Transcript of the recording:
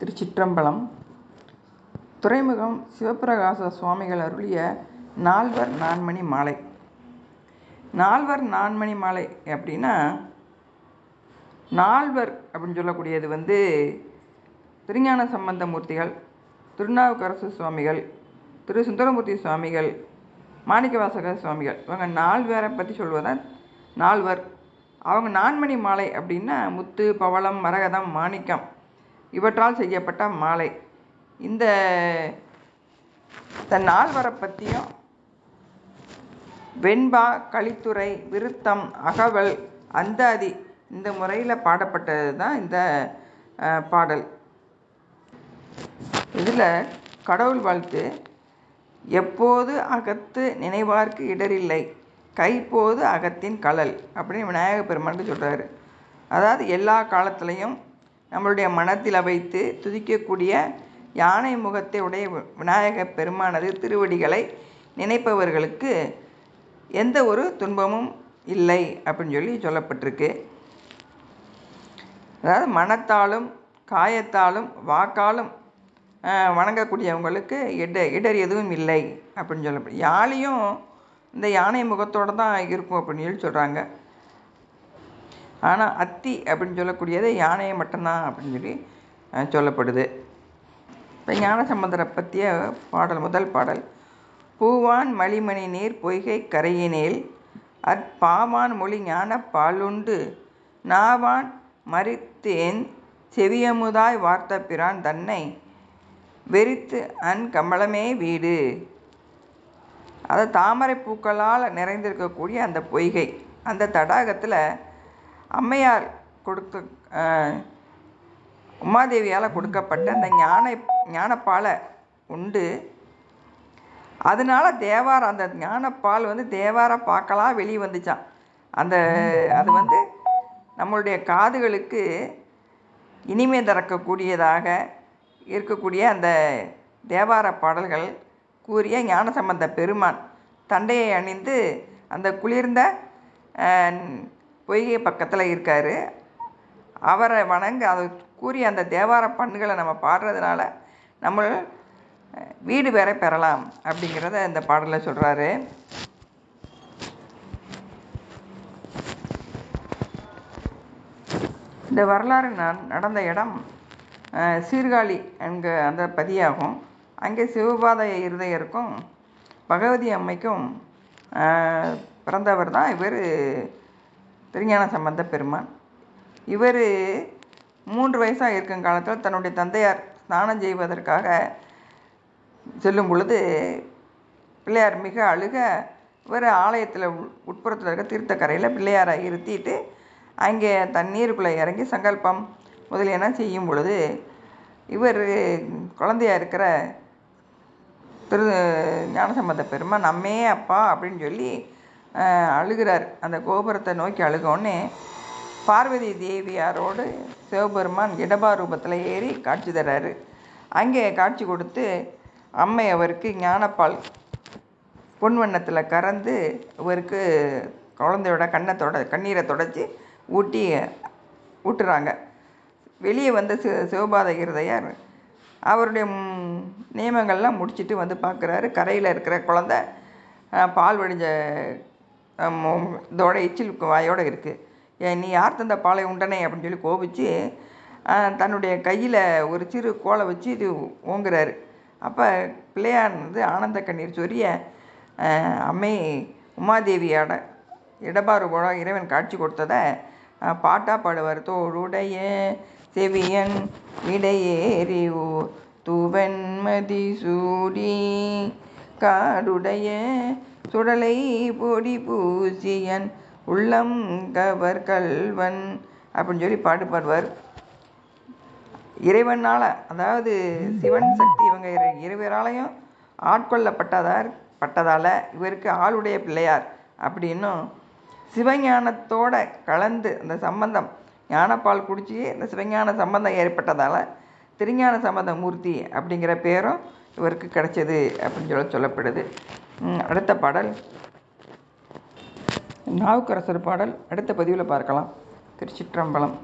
திருச்சிற்றம்பலம். துறைமுகம் சிவப்பிரகாச சுவாமிகள் அருளிய நால்வர் நான்மணி மாலை. நால்வர் நான்மணி மாலை அப்படின்னா நால்வர் அப்படின்னு சொல்லக்கூடியது வந்து திருஞான சம்பந்த மூர்த்திகள் திருநாவுக்கரசு சுவாமிகள் திரு சுந்தரமூர்த்தி சுவாமிகள் மாணிக்கவாசக சுவாமிகள். இவங்க நால்வரை பற்றி சொல்வதான் நால்வர். அவங்க நான்மணி மாலை அப்படின்னா முத்து பவளம் மரகதம் மாணிக்கம். இவற்றால் செய்யப்பட்ட மாலை. இந்த தன் நால்வரை பற்றியும் வெண்பா கலித்துறை விருத்தம் அகவல் அந்தாதி இந்த முறையில் பாடப்பட்டது தான் இந்த பாடல். இதில் கடவுள் வாழ்த்து எப்போது அகத்து நினைவார்க்கு இடரில்லை கைப்போது அகத்தின் கலல் அப்படின்னு விநாயகப் பெருமான் சொல்கிறாரு அதாவது எல்லா காலத்துலேயும் நம்மளுடைய மனத்தில் வைத்து துதிக்கக்கூடிய யானை முகத்தை உடைய விநாயக பெருமானது திருவடிகளை நினைப்பவர்களுக்கு எந்த ஒரு துன்பமும் இல்லை அப்படின்னு சொல்லி சொல்லப்பட்டிருக்கு. அதாவது மனத்தாலும் காயத்தாலும் வாக்காலும் வணங்கக்கூடியவங்களுக்கு இட இடர் எதுவும் இல்லை அப்படின்னு சொல்லப்படும் யாழியும் இந்த யானை முகத்தோடு தான் இருக்கும் அப்படின்னு சொல்லி சொல்கிறாங்க ஆனால் அத்தி அப்படின்னு சொல்லக்கூடியது யானையை மட்டும்தான் அப்படின்னு சொல்லி சொல்லப்படுது. இப்போ ஞானசம்பந்தரை பற்றிய பாடல் முதல் பாடல். பூவான் மலிமணி நீர் பொய்கை கரையினேல் அற்பாவான் மொழி ஞான பாலுண்டு. நாவான் மறித்தேன் செவியமுதாய் வார்த்த பிரான் தன்னை வெறித்து அன் கமலமே வீடு. அதை தாமரை பூக்களால் நிறைந்திருக்கக்கூடிய அந்த பொய்கை. அந்த தடாகத்தில் அம்மையார் கொடுக்க உமாதேவியால் கொடுக்கப்பட்ட அந்த ஞான ஞானப்பாலை உண்டு. அதனால தேவார அந்த ஞானப்பால் வந்து தேவார பார்க்கலாம் வெளியே வந்துச்சான் அந்த அது வந்து நம்மளுடைய காதுகளுக்கு இனிமை தரக்கக்கூடியதாக இருக்கக்கூடிய அந்த தேவார பாடல்கள் கூறிய ஞானசம்பந்த பெருமான் தண்டையை அணிந்து அந்த குளிர்ந்த பொய்கை பக்கத்தில் இருக்கார். அவரை வணங்க அதை கூறிய அந்த தேவார பண்ணுகளை நம்ம பாடுறதுனால நம்ம வீடு வேற பெறலாம் அப்படிங்கிறத இந்த பாடலில் சொல்கிறாரு இந்த வரலாறு ந- நடந்த இடம் சீர்காழி என்க அந்த பதியாகும். அங்கே சிவபாத இருதயருக்கும் பகவதி அம்மைக்கும் பிறந்தவர் தான் இவர். திருஞான சம்பந்த பெருமான். இவர் மூன்று வயசாக இருக்கும் காலத்தில் தன்னுடைய தந்தையார் ஸ்நானம் செய்வதற்காக செல்லும் பொழுது பிள்ளையார் மிக அழுக இவர் ஆலயத்தில் உட்புறத்தில் இருக்க தீர்த்தக்கரையில் பிள்ளையாரை இருத்திட்டு அங்கே தண்ணீருக்குள்ளே இறங்கி சங்கல்பம் முதலியன செய்யும் பொழுது இவர் குழந்தையா இருக்கிற திரு ஞானசம்பந்த பெருமான் நம்மே அப்பா அப்படின்னு சொல்லி அழுகிறார். அந்த கோபுரத்தை நோக்கி அழுகோடனே பார்வதி தேவியாரோடு சிவபெருமான் இடபா ரூபத்தில் ஏறி காட்சி தர்றாரு அங்கே காட்சி கொடுத்து அம்மை அவருக்கு ஞானப்பால் பொன் வண்ணத்தில் கறந்து அவருக்கு குழந்தையோட கண்ணை தொட கண்ணீரை தொடச்சி ஊட்டி ஊட்டுறாங்க. வெளியே வந்த சி சிவபாதகிருதையார் அவருடைய நியமங்கள்லாம் முடிச்சுட்டு வந்து பார்க்குறாரு கரையில் இருக்கிற குழந்தை பால் வடிஞ்ச இதோட எச்சில் வாயோடு இருக்குது நீ யார் தந்த பாலை உண்டனே அப்படின்னு சொல்லி கோபிச்சு தன்னுடைய கையில் ஒரு சிறு கோலை வச்சு இது ஓங்குறாரு. அப்போ பிள்ளையார் வந்து ஆனந்த கண்ணீர் சொரிய அம்மை உமாதேவியோட இடபாறுபோட இறைவன் காட்சி கொடுத்ததை பாட்டாக பாடுவார். தோளுடைய செவியன் விடையேறி தூவன்மதி சூடி காடுடைய சுடலை பொடி பூசியன் உள்ளம் கவர் கல்வன் அப்படின்னு சொல்லி பாட்டு பாடுவார். இறைவனால் அதாவது சிவன் சக்தி இவங்க இரு- இருவராலையும் ஆட்கொள்ளப்பட்டதார் பட்டதால் இவருக்கு ஆளுடைய பிள்ளையார் அப்படின்னும் சிவஞானத்தோட கலந்து அந்த சம்பந்தம் ஞானப்பால் குடிச்சு இந்த சிவஞான சம்பந்தம் ஏற்பட்டதால் திருஞான சம்பந்த மூர்த்தி அப்படிங்கிற பேரும் இவருக்கு கிடைச்சது அப்படின்னு சொல்ல சொல்லப்படுது. அடுத்த பாடல். நாவுக்கரசர் பாடல். அடுத்த பதிவில் பார்க்கலாம். திருச்சிற்றம்பலம்.